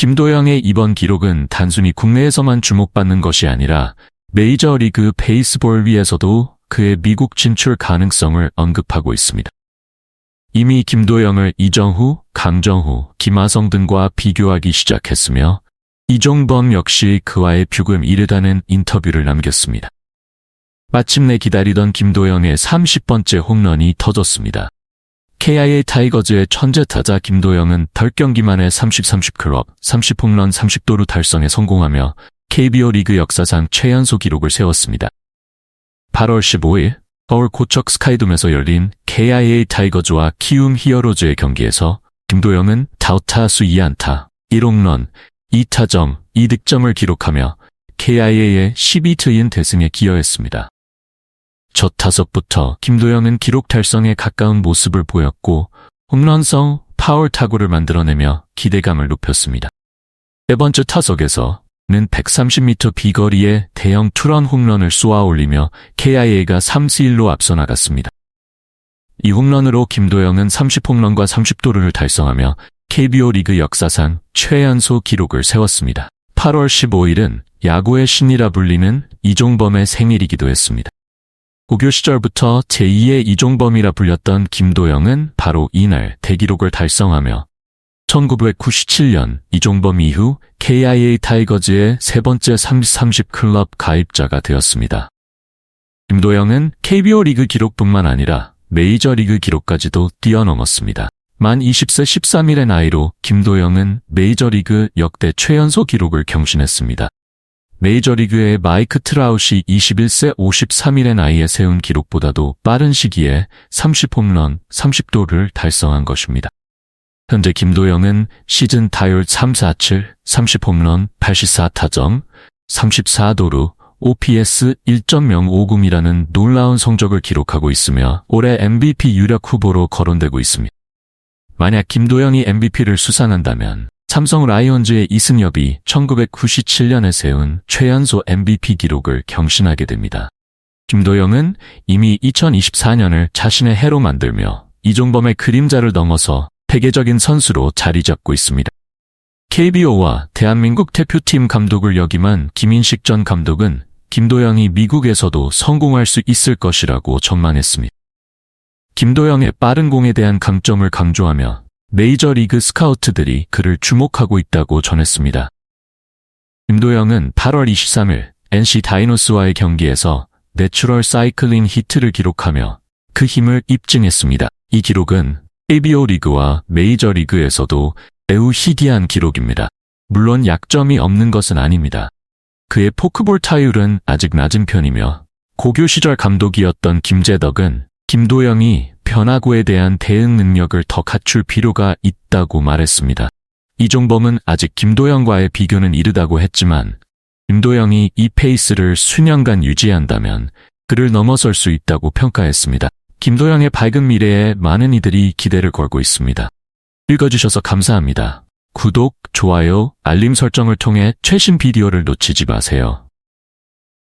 김도영의 이번 기록은 단순히 국내에서만 주목받는 것이 아니라 메이저리그 베이스볼 위에서도 그의 미국 진출 가능성을 언급하고 있습니다. 이미 김도영을 이정후, 강정후, 김하성 등과 비교하기 시작했으며 이종범 역시 그와의 뷰금 이르다는 인터뷰를 남겼습니다. 마침내 기다리던 김도영의 30번째 홈런이 터졌습니다. KIA 타이거즈의 천재 타자 김도영은 덜 경기만에 30-30 클럽, 30홈런 30도루 달성에 성공하며 KBO 리그 역사상 최연소 기록을 세웠습니다. 8월 15일 서울 고척 스카이돔에서 열린 KIA 타이거즈와 키움 히어로즈의 경기에서 김도영은 다우타수 2안타, 1홈런, 2타점, 2득점을 기록하며 KIA의 12트인 대승에 기여했습니다. 첫 타석부터 김도영은 기록 달성에 가까운 모습을 보였고 홈런성 파울 타구를 만들어내며 기대감을 높였습니다. 네 번째 타석에서 는 130m 비거리에 대형 투런 홈런을 쏘아 올리며 KIA가 3스 1로 앞서 나갔습니다. 이 홈런으로 김도영은 30홈런과 30도루를 달성하며 KBO 리그 역사상 최연소 기록을 세웠습니다. 8월 15일은 야구의 신이라 불리는 이종범의 생일이기도 했습니다. 고교 시절부터 제2의 이종범이라 불렸던 김도영은 바로 이날 대기록을 달성하며 1997년 이종범 이후 KIA 타이거즈의 세 번째 30-30 클럽 가입자가 되었습니다. 김도영은 KBO 리그 기록뿐만 아니라 메이저 리그 기록까지도 뛰어넘었습니다. 만 20세 13일의 나이로 김도영은 메이저리그 역대 최연소 기록을 경신했습니다. 메이저리그의 마이크 트라웃이 21세 53일의 나이에 세운 기록보다도 빠른 시기에 30홈런, 30도를 달성한 것입니다. 현재 김도영은 시즌 타율 347, 30홈런, 84타점, 34도루, OPS 1.050이라는 놀라운 성적을 기록하고 있으며 올해 MVP 유력 후보로 거론되고 있습니다. 만약 김도영이 MVP를 수상한다면 삼성 라이온즈의 이승엽이 1997년에 세운 최연소 MVP 기록을 경신하게 됩니다. 김도영은 이미 2024년을 자신의 해로 만들며 이종범의 그림자를 넘어서 세계적인 선수로 자리 잡고 있습니다. KBO와 대한민국 대표팀 감독을 역임한 김인식 전 감독은 김도영이 미국에서도 성공할 수 있을 것이라고 전망했습니다. 김도영의 빠른 공에 대한 강점을 강조하며 메이저리그 스카우트들이 그를 주목하고 있다고 전했습니다. 김도영은 8월 23일 NC 다이노스와의 경기에서 내추럴 사이클링 히트를 기록하며 그 힘을 입증했습니다. 이 기록은 KBO 리그와 메이저 리그에서도 매우 희귀한 기록입니다. 물론 약점이 없는 것은 아닙니다. 그의 포크볼 타율은 아직 낮은 편이며 고교 시절 감독이었던 김재덕은 김도영이 변화구에 대한 대응 능력을 더 갖출 필요가 있다고 말했습니다. 이종범은 아직 김도영과의 비교는 이르다고 했지만 김도영이 이 페이스를 수년간 유지한다면 그를 넘어설 수 있다고 평가했습니다. 김도영의 밝은 미래에 많은 이들이 기대를 걸고 있습니다. 읽어주셔서 감사합니다. 구독, 좋아요, 알림 설정을 통해 최신 비디오를 놓치지 마세요.